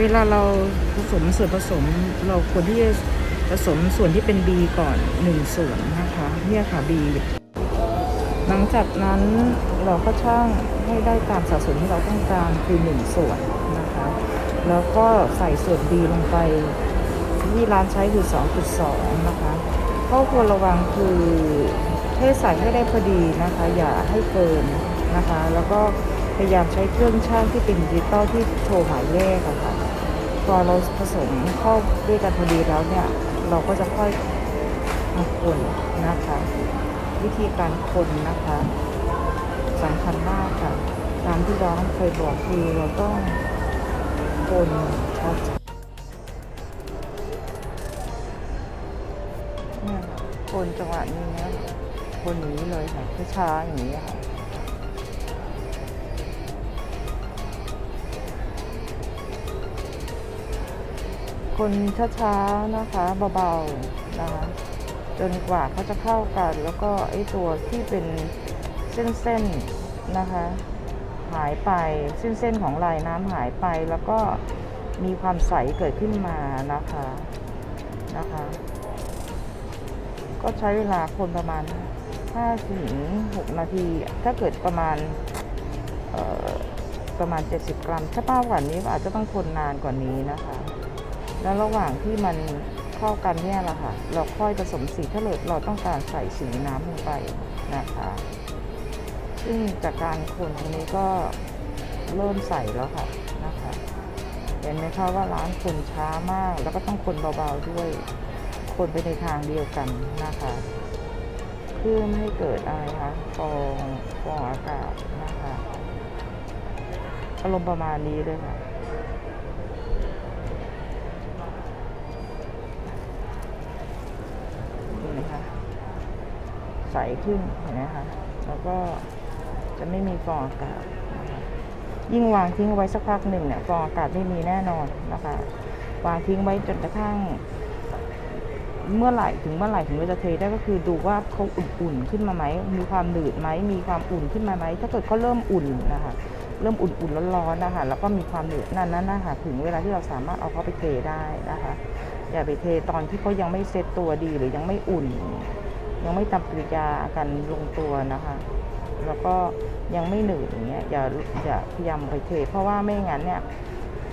เวลาเราผสมส่วนผสมเราควรที่จะผสมส่วนที่เป็น B ก่อนหนึ่งส่วนนะคะเนี่ยค่ะ B หลังจากนั้นเราก็ช่างให้ได้ตามสัดส่วนที่เราต้องการคือหนึ่งส่วนนะคะ แล้วก็ใส่ส่วน B ลงไป ที่ร้านใช้คือ 2.2 นะคะข้อควรระวังคือให้ใส่ให้ได้พอดีนะคะ อย่าให้เกินนะคะ แล้วก็พยายามใช้เครื่องช่างที่เป็นดิจิตอลที่โชว์หมายเลขอะค่ะ พอเราผสมเข้าด้วยกันพอดีแล้วเนี่ย เราก็จะค่อยมาคนนะคะ วิธีการคนนะคะสำคัญมากค่ะ ตามที่ร้องเคยบอกคือเราต้องคนช้าๆเนี่ยค่ะคนจังหวะนี้นะคนอย่างนี้เลยค่ะช้าๆอย่างนี้ค่ะ คนช้าๆนะคะเบาๆนะคะจนกว่าเขาจะเข้ากัน แล้วก็ไอ้ตัวที่เป็นเส้นๆนะคะ หายไปเส้นๆของลายน้ำหายไปแล้วก็มีความใสเกิดขึ้นมานะคะนะคะ ก็ใช้เวลาคนประมาณ5ถึง6นาที ถ้าเกิดประมาณประมาณ 70 กรัม ถ้ามากกว่านี้อาจจะต้องคนนานกว่านี้นะคะ แล้วระหว่างที่มันเข้ากันเนี่ยแหละค่ะ เราค่อยผสมสีถ้าเราเราต้องการใส่สีน้ำลงไปนะคะ ซึ่งจากการคนตรงนี้ก็เริ่มใส่แล้วค่ะนะคะ เห็นไหมคะว่าร้านคนช้ามาก แล้วก็ต้องคนเบาๆด้วย คนไปในทางเดียวกันนะคะเพื่อไม่ให้เกิดอะไรคะฟองฟองอากาศนะคะอารมณ์ประมาณนี้เลยค่ะ เห็นไหมคะใส ขึ้นเห็นไหมคะแล้วก็จะไม่มีฟองอากาศนะคะยิ่งวางทิ้งไว้สักพักหนึ่งเนี่ยฟองอากาศไม่มีแน่นอนนะคะ วางทิ้งไว้จนกระทั่ง เมื่อไหร่ถึงเมื่อไหร่ถึงเราจะเทได้ก็คือดูว่าเขาอุ่นๆขึ้นมาไหมมีความหนืดไหมมีความอุ่นขึ้นมาไหมถ้าเกิดเขาเริ่มอุ่นนะคะเริ่มอุ่นๆร้อนๆนะคะแล้วก็มีความหนืดนั่นนั่นนะคะถึงเวลาที่เราสามารถเอาเขาไปเทได้นะคะ อย่าไปเทตอนที่เขายังไม่เซ็ตตัวดีหรือยังไม่อุ่น ยังไม่ทำปฏิกิริยากันลงตัวนะคะ แล้วก็ยังไม่หนืดอย่างเงี้ยอย่าอย่าพยายามไปเท เพราะว่าไม่งั้นเนี่ย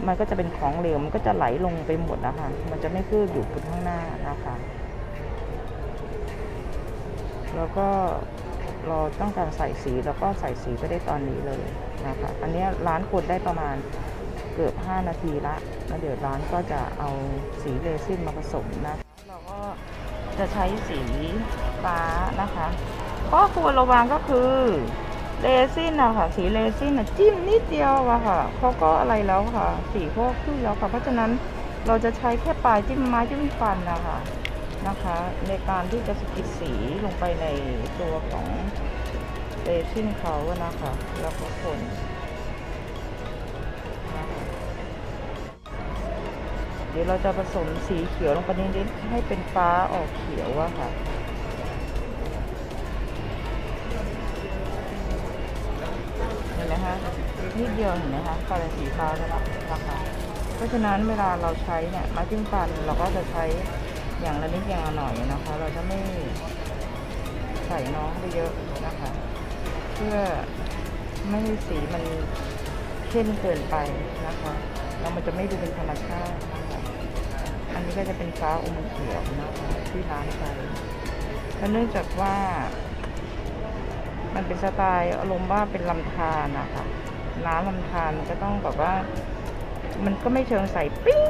มันก็จะเป็นของเหลวมันก็จะไหลลงไปหมดนะคะมันจะไม่คืบอยู่บนข้างหน้านะคะ แล้วก็เราต้องการใส่สีแล้วก็ใส่สีไปได้ตอนนี้เลยนะคะ อันนี้ร้านคนได้ประมาณเกือบ 5 นาทีละแล้วเดี๋ยวร้านก็จะเอาสีเรซินมาผสมนะคะเราก็ จะใช้สีฟ้านะคะข้อควรระวังก็คือเรซินอะค่ะ สีเรซินอะจิ้มนิดเดียวอะค่ะเขาก็อะไรแล้วค่ะ สีพวกขึ้นแล้วค่ะ เพราะฉะนั้นเราจะใช้แค่ปลายจิ้มไม้จิ้มฟันนะคะนะคะ ในการที่จะสกิดสีลงไปในตัวของเรซินเขาอะนะคะ แล้วก็คน ดี๋ยวเราจะผสมสีเขียวลงไปนิดๆให้เป็นฟ้าออกเขียวอะค่ะเห็นไหมคะนิดเดียวเห็นไหมคะกลายเป็นสีฟ้าแล้วนะคะเพราะฉะนั้นเวลาเราใช้เนี่ยม้จิ้มฟันเราก็จะใช้อย่างละนิดอย่างละหน่อยนะคะ เราจะไม่ใส่น้องไปเยอะนะคะ เพื่อไม่ให้สีมันเข้มเกินไปนะคะแล้วมันจะไม่ดูเป็นธรรมชาติ อันนี้ก็จะเป็นฟ้าอมเขียวนะคะที่ร้านใช้และเนื่องจากว่า มันเป็นสไตล์อารมณ์ว่าเป็นลำธารนะคะน้ำลำธารมันก็ต้องแบบว่า มันก็ไม่เชิงใสปิ้ง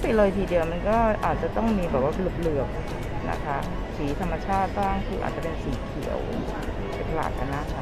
ไปเลยทีเดียวมันก็อาจจะต้องมีแบบว่าเหลือบๆนะคะ สีธรรมชาติบ้างคืออาจจะเป็นสีเขียวเป็นหลักกันนะคะ